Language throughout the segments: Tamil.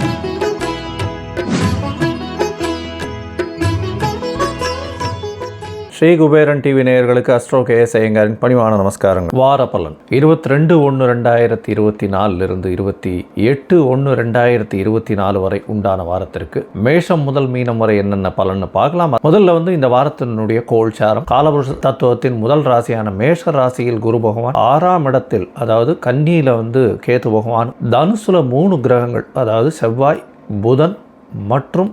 Thank you. Sri Kuberan TV நேயர்களுக்கு அஸ்ட்ரோ கே எஸ் ஐயங்காரின் பணிவான நமஸ்காரங்கள். வார பலன் இருபத்தி ரெண்டு ஒன்று ரெண்டாயிரத்தி இருபத்தி நாலிலிருந்து இருபத்தி எட்டு ஒன்று ரெண்டாயிரத்தி இருபத்தி நாலு வரை உண்டான வாரத்திற்கு மேஷம் முதல் மீனம் வரை என்னென்ன பலன்னு பார்க்கலாம்? முதல்ல வந்து இந்த வாரத்தினுடைய கோல்சாரம். காலபுருஷ தத்துவத்தின் முதல் ராசியான மேஷ ராசியில் குரு பகவான் ஆறாம் இடத்தில் அதாவது கன்னியில வந்து கேது பகவான் தனுசுல மூணு கிரகங்கள் அதாவது செவ்வாய் புதன் மற்றும்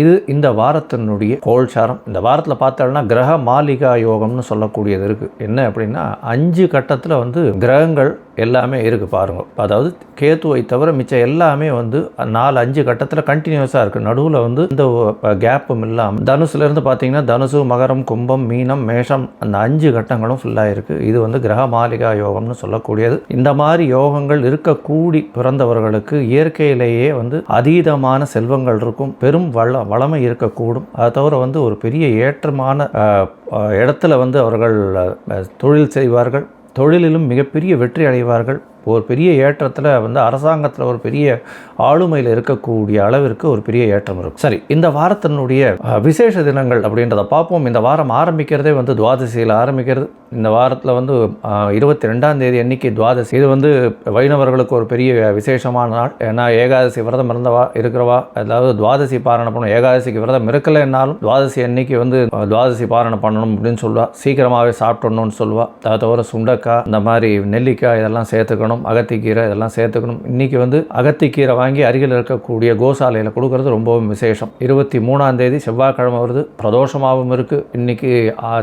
இது இந்த வாரத்தினுடைய கோல்சாரம். இந்த வாரத்தில் பார்த்தோம்னா கிரக மாளிகா யோகம்னு சொல்லக்கூடியது இருக்குது என்ன அப்படின்னா அஞ்சு கட்டத்தில் வந்து கிரகங்கள் எல்லாமே இருக்குது பாருங்கள் அதாவது கேத்துவை தவிர மிச்சம் எல்லாமே வந்து நாலு அஞ்சு கட்டத்தில் கண்டினியூஸாக இருக்குது நடுவில் வந்து இந்த கேப்பும் இல்லாமல் தனுசுலேருந்து பார்த்தீங்கன்னா தனுசு மகரம் கும்பம் மீனம் மேஷம் அந்த அஞ்சு கட்டங்களும் ஃபுல்லாக இருக்குது இது வந்து கிரக மாளிகா யோகம்னு சொல்லக்கூடியது. இந்த மாதிரி யோகங்கள் இருக்கக்கூடி பிறந்தவர்களுக்கு இயற்கையிலேயே வந்து அதீதமான செல்வங்கள் இருக்கும். பெரும் வள்ள வளமை இருக்கக்கூடும். அதை தவிர வந்து ஒரு பெரிய ஏற்றமான இடத்துல வந்து அவர்கள் தொழில் செய்வார்கள். தொழிலிலும் மிகப்பெரிய வெற்றி அடைவார்கள். ஒரு பெரிய ஏற்றத்தில் வந்து அரசாங்கத்தில் ஒரு பெரிய ஆளுமையில் இருக்கக்கூடிய அளவிற்கு ஒரு பெரிய ஏற்றம் இருக்கும். சரி இந்த வாரத்தினுடைய விசேஷ தினங்கள் அப்படின்றத பார்ப்போம். இந்த வாரம் ஆரம்பிக்கிறதே வந்து துவாதசியில் ஆரம்பிக்கிறது. இந்த வாரத்தில் வந்து இருபத்தி ரெண்டாம் தேதி அன்னைக்கு துவாதசி. இது வந்து வைணவர்களுக்கு ஒரு பெரிய விசேஷமான நாள். ஏன்னா ஏகாதசி விரதம் இருந்தவா இருக்கிறவா அதாவது துவாதசி பாரணம் பண்ணணும். ஏகாதசிக்கு விரதம் இருக்கலைன்னாலும் துவாதசி அன்னைக்கு வந்து துவாதசி பாரணம் பண்ணணும் அப்படின்னு சொல்லுவா. சீக்கிரமாகவே சாப்பிட்டணும்னு சொல்லுவா. அதை தவிர சுண்டக்காய் இந்த மாதிரி நெல்லிக்காய் இதெல்லாம் சேர்த்துக்கணும். அகத்திக்கீரை இதெல்லாம் சேர்த்துக்கணும். இன்னைக்கு வந்து அகத்திக்கீரை வாங்கி அருகில் இருக்கக்கூடிய கோசாலையில் கொடுக்கறது ரொம்பவும் விசேஷம். இருபத்தி மூணாம் தேதி செவ்வாய்க்கிழமை வருது. பிரதோஷமாகவும் இருக்குது இன்றைக்கி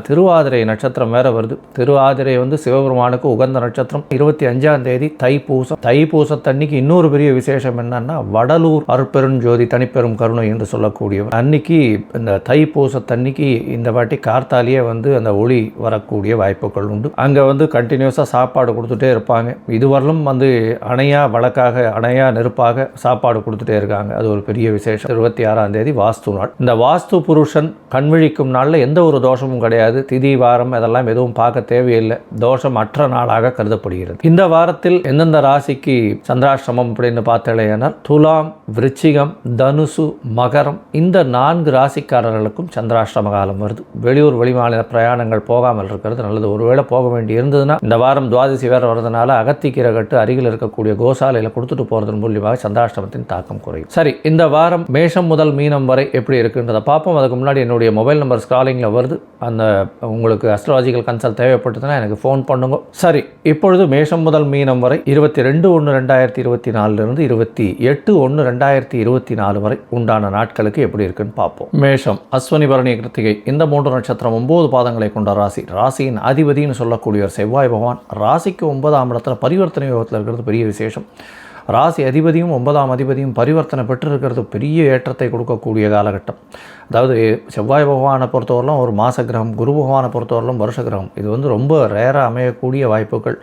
திருவாதிரை நட்சத்திரம் வேறு வருது. திருவாதிரை வந்து சிவபெருமானுக்கு உகந்த நட்சத்திரம். இருபத்தி அஞ்சாம் தேதி தைப்பூசம். தைப்பூசத்தன்னைக்கு இன்னொரு பெரிய விசேஷம் என்னன்னா வடலூர் அருட்பெருஞ்சோதி தனிப்பெரும் கருணை என்று சொல்லக்கூடியவர். அன்னைக்கு இந்த தைப்பூசத்தன்னைக்கு இந்த வாட்டி கார்த்தாலேயே வந்து அந்த ஒளி வரக்கூடிய வாய்ப்புகள் உண்டு. அங்கே வந்து கண்டினியூஸாக சாப்பாடு கொடுத்துட்டே இருப்பாங்க. இதுவரையிலும் வந்து அணையா வழக்காக அணையா நெருப்பாக சாப்பாடு கொடுத்துட்டே இருக்காங்க. அது ஒரு பெரிய விசேஷம். இருபத்தி ஆறாம் தேதி வாஸ்து நாள். இந்த வாஸ்து புருஷன் கண்விழிக்கும் நாளில் எந்த ஒரு தோஷமும் கிடையாது. திதி வாரம் அதெல்லாம் எதுவும் பார்க்க தேவையில்லை. தோஷம் அற்ற நாளாக கருதப்படுகிறது. இந்த வாரத்தில் எந்தெந்த ராசிக்கு சந்திராஷ்டிரமம் அப்படின்னு பார்த்தேனால் துலாம் விருச்சிகம் தனுசு மகரம் இந்த நான்கு ராசிக்காரர்களுக்கும் சந்திராஷ்டிரம காலம் வருது. வெளியூர் வெளிமாநில பிரயாணங்கள் போகாமல் இருக்கிறது. நல்லது ஒருவேளை போக வேண்டி இருந்ததுன்னா இந்த வாரம் துவாதசி வேறு வரதுனால அகத்திக்கீரை கட்டு அருகில் இருக்கக்கூடிய கோசாலையில் கொடுத்துட்டு போகிறதன் மூலியமாக சந்திராஷ்டிரமத்தின் தாக்கம் குறையும். சரி இந்த வாரம் மேஷம் முதல் மீனம் வரை எப்படி இருக்குன்றதை பார்ப்போம். அதுக்கு முன்னாடி என்னுடைய மொபைல் நம்பர் ஸ்க்ராலிங்கில் வருது. அந்த உங்களுக்கு அஸ்ட்ராலஜிக்கல் கன்சல்ட் தேவைப்பட்டதுன்னா எனக்கு ஃபோன் பண்ணுங்க. சரி இப்பொழுது மேஷம் முதல் மீனம் வரை இருபத்தி ரெண்டு ஒன்று ரெண்டாயிரத்தி இருபத்தி நாலுலேருந்து இருபத்தி எட்டு ஒன்று ரெண்டாயிரத்தி இருபத்தி நாலு வரை உண்டான நாட்களுக்கு எப்படி இருக்குன்னு பார்ப்போம். மேஷம் அஸ்வனி பரணி கிருத்திகை இந்த மூன்று நட்சத்திரம் ஒன்பது பாதங்களை கொண்ட ராசி. ராசியின் அதிபதினு சொல்லக்கூடியவர் செவ்வாய் பகவான் ராசிக்கு ஒன்பதாம் இடத்துல பரிவர்த்தனை யோகத்தில் இருக்கிறது பெரிய விசேஷம். ராசி அதிபதியும் ஒன்பதாம் அதிபதியும் பரிவர்த்தனை பெற்றிருக்கிறது. பெரிய ஏற்றத்தை கொடுக்கக்கூடிய காலகட்டம். அதாவது செவ்வாய் பகவானை பொறுத்தவரையிலும் ஒரு மாச கிரகம் குரு பகவானை பொறுத்தவரையிலும் வருஷ கிரகம். இது வந்து ரொம்ப ரேராக அமையக்கூடிய வாய்ப்புகள்.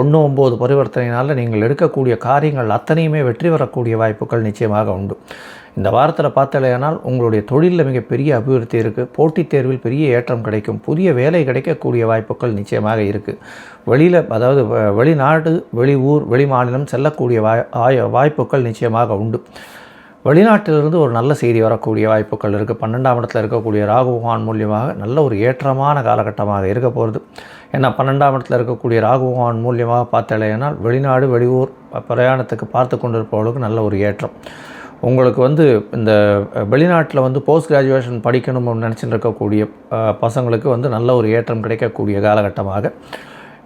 ஒன்று ஒம்பது பரிவர்த்தனையினால் நீங்கள் எடுக்கக்கூடிய காரியங்கள் அத்தனையுமே வெற்றி பெறக்கூடிய வாய்ப்புகள் நிச்சயமாக உண்டு. இந்த வாரத்தில் பார்த்தலையானால் உங்களுடைய தொழிலில் மிகப்பெரிய அபிவிருத்தி இருக்குது போட்டித் தேர்வில் பெரிய ஏற்றம் கிடைக்கும். புதிய வேலை கிடைக்கக்கூடிய வாய்ப்புகள் நிச்சயமாக இருக்குது வெளியில் அதாவது வெளிநாடு வெளி ஊர் வெளி மாநிலம் செல்லக்கூடிய வாய் வாய்ப்புகள் நிச்சயமாக உண்டு. வெளிநாட்டிலிருந்து ஒரு நல்ல செய்தி வரக்கூடிய வாய்ப்புகள் இருக்குது பன்னெண்டாம் இடத்துல இருக்கக்கூடிய ராகுபகவான் மூலியமாக நல்ல ஒரு ஏற்றமான காலகட்டமாக இருக்க போகிறது ஏன்னா பன்னெண்டாம் இடத்துல இருக்கக்கூடிய ராகுகான் மூலியமாக பார்த்தாலேனால் வெளிநாடு வெளியூர் பிரயாணத்துக்கு பார்த்து கொண்டிருப்பவர்களுக்கு நல்ல ஒரு ஏற்றம். உங்களுக்கு வந்து இந்த வெளிநாட்டில் வந்து போஸ்ட் கிராஜுவேஷன் படிக்கணும்னு நினச்சிட்டு இருக்கக்கூடிய பசங்களுக்கு வந்து நல்ல ஒரு ஏற்றம் கிடைக்கக்கூடிய காலகட்டமாக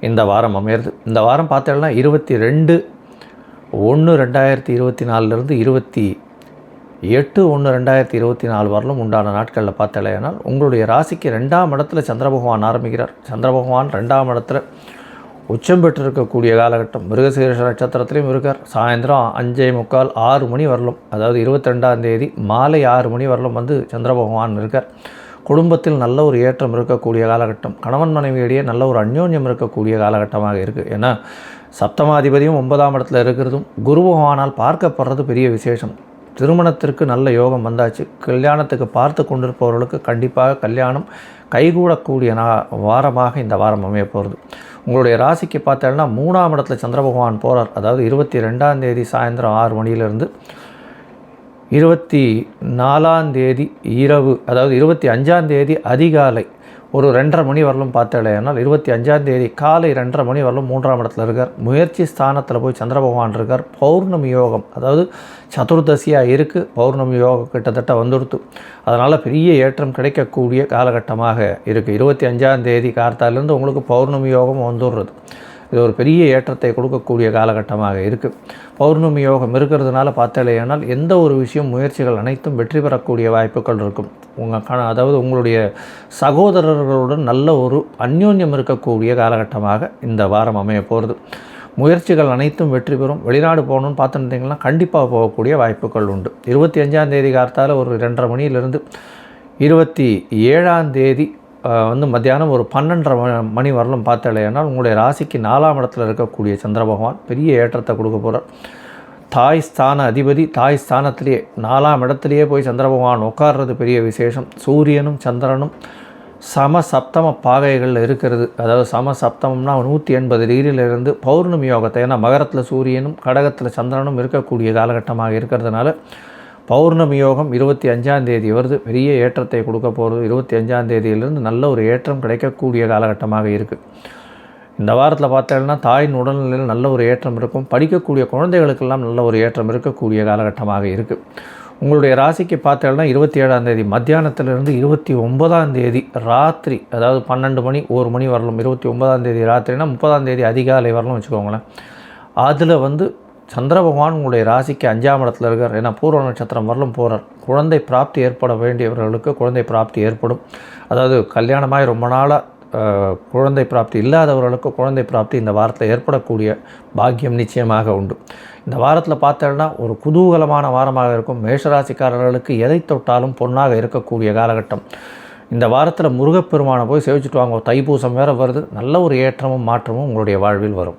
இந்த வாரம் அமையிறது. இந்த வாரம் பார்த்தோம்னா இருபத்தி ரெண்டு ஒன்று ரெண்டாயிரத்தி இருபத்தி நாலுலேருந்து இருபத்தி எட்டு ஒன்று ரெண்டாயிரத்தி இருபத்தி நாலு வரலும் உண்டான நாட்களில் பார்த்தலையானால் உங்களுடைய ராசிக்கு ரெண்டாம் இடத்துல சந்திர பகவான் ஆரம்பிக்கிறார். சந்திர பகவான் ரெண்டாம் இடத்துல உச்சம் பெற்றிருக்கக்கூடிய காலகட்டம். மிருகசீரஷ நட்சத்திரத்திலையும் இருக்கார். சாயந்தரம் அஞ்சே முக்கால் ஆறு மணி வரலும் அதாவது இருபத்தி ரெண்டாம் தேதி மாலை ஆறு மணி வரலும் வந்து சந்திர பகவான் இருக்கார். குடும்பத்தில் நல்ல ஒரு ஏற்றம் இருக்கக்கூடிய காலகட்டம். கணவன் மனைவியிடையே நல்ல ஒரு அந்யோன்யம் இருக்கக்கூடிய காலகட்டமாக இருக்குது ஏன்னா சப்தமாதிபதியும் ஒன்பதாம் இடத்துல இருக்கிறதும் குரு பகவானால் பார்க்கப்படுறது பெரிய விசேஷம். திருமணத்திற்கு நல்ல யோகம் வந்தாச்சு. கல்யாணத்துக்கு பார்த்து கொண்டிருப்பவர்களுக்கு கண்டிப்பாக கல்யாணம் கைகூடக்கூடிய நா வாரமாக இந்த வாரம் அமைய போகிறது உங்களுடைய ராசிக்கு பார்த்தோம்னா மூணாம் இடத்துல சந்திர பகவான் போகிறார் அதாவது இருபத்தி ரெண்டாம் தேதி சாயந்தரம் ஆறு மணியிலிருந்து இருபத்தி நாலாம் தேதி இரவு அதாவது இருபத்தி அஞ்சாம் தேதி அதிகாலை ஒரு ரெண்டரை மணி வரலும் பார்த்தாலேனால் இருபத்தி அஞ்சாம் தேதி காலை ரெண்டரை மணி வரலும் மூன்றாம் இடத்துல இருக்கார். முயற்சி ஸ்தானத்தில் போய் சந்திர பகவான் இருக்கார். பௌர்ணமி யோகம் அதாவது சதுர்தசியாக இருக்குது பௌர்ணமி யோகம் கிட்டத்தட்ட வந்துடுத்து. அதனால் பெரிய ஏற்றம் கிடைக்கக்கூடிய காலகட்டமாக இருக்குது இருபத்தி அஞ்சாம் தேதி கார்த்தாலேருந்து உங்களுக்கு பௌர்ணமி யோகம் வந்துடுறது. இது ஒரு பெரிய ஏற்றத்தை கொடுக்கக்கூடிய காலகட்டமாக இருக்குது பௌர்ணமி யோகம் இருக்கிறதுனால பார்த்தாலேயானால் எந்த ஒரு விஷயம் முயற்சிகள் அனைத்தும் வெற்றி பெறக்கூடிய வாய்ப்புகள் இருக்கும். உங்கள் அதாவது உங்களுடைய சகோதரர்களுடன் நல்ல ஒரு அந்யோன்யம் இருக்கக்கூடிய காலகட்டமாக இந்த வாரம் அமைய போகிறது முயற்சிகள் அனைத்தும் வெற்றி பெறும். வெளிநாடு போகணும்னு பார்த்துருந்தீங்கன்னா கண்டிப்பாக போகக்கூடிய வாய்ப்புகள் உண்டு. இருபத்தி அஞ்சாம் தேதி காலத்தால் ஒரு ரெண்டரை மணியிலிருந்து இருபத்தி ஏழாம் தேதி வந்து மத்தியானம் ஒரு பன்னெண்டரை ம- மணி வரலும் பார்த்தாலேனால் உங்களுடைய ராசிக்கு நாலாம் இடத்துல இருக்கக்கூடிய சந்திர பகவான் பெரிய ஏற்றத்தை கொடுக்க போகிறார் தாய் ஸ்தான அதிபதி தாய் ஸ்தானத்திலேயே நாலாம் இடத்துலையே போய் சந்திர பகவான் உட்கார்றது பெரிய விசேஷம். சூரியனும் சந்திரனும் சம சப்தம பாகைகளில் இருக்கிறது. அதாவது சம சப்தமம்னா நூற்றி எண்பது டிகிரியிலிருந்து பௌர்ணமி யோகத்தை ஏன்னா மகரத்தில் சூரியனும் கடகத்தில் சந்திரனும் இருக்கக்கூடிய காலகட்டமாக இருக்கிறதுனால பௌர்ணமி யோகம் இருபத்தி அஞ்சாம் தேதி வருது. பெரிய ஏற்றத்தை கொடுக்க போகிறது இருபத்தி அஞ்சாம் தேதியிலிருந்து நல்ல ஒரு ஏற்றம் கிடைக்கக்கூடிய காலகட்டமாக இருக்குது இந்த வாரத்தில் பார்த்தோம்னா தாயின் உடல்நிலையில் நல்ல ஒரு ஏற்றம் இருக்கும். படிக்கக்கூடிய குழந்தைகளுக்கெல்லாம் நல்ல ஒரு ஏற்றம் இருக்கக்கூடிய காலகட்டமாக இருக்குது உங்களுடைய ராசிக்கு பார்த்தோம்னா இருபத்தி ஏழாம் தேதி மத்தியானத்திலிருந்து இருபத்தி ஒன்பதாம் தேதி ராத்திரி அதாவது பன்னெண்டு மணி ஒரு மணி வரலும். இருபத்தி ஒன்பதாம் தேதி ராத்திரினா முப்பதாம் தேதி அதிகாலை வரலும் வச்சுக்கோங்களேன். அதில் வந்து சந்திர பகவான் உங்களுடைய ராசிக்கு அஞ்சாம் இடத்துல இருக்கார். ஏன்னா பூர்வ நட்சத்திரம் வரலும் போகிறார் குழந்தை பிராப்தி ஏற்பட வேண்டியவர்களுக்கு குழந்தை பிராப்தி ஏற்படும். அதாவது கல்யாணமாய் ரொம்ப நாளாக குழந்தை பிராப்தி இல்லாதவர்களுக்கு குழந்தை பிராப்தி இந்த வாரத்தில் ஏற்படக்கூடிய பாக்கியம் நிச்சயமாக உண்டு. இந்த வாரத்தில் பார்த்தோம்னா ஒரு குதூகலமான வாரமாக இருக்கும். மேஷராசிக்காரர்களுக்கு எதை தொட்டாலும் பொன்னாக இருக்கக்கூடிய காலகட்டம். இந்த வாரத்தில் முருகப்பெருமானை போய் சேவிச்சுட்டு வாங்க. தைப்பூசம் வேறு வருது. நல்ல ஒரு ஏற்றமும் மாற்றமும் உங்களுடைய வாழ்வில் வரும்.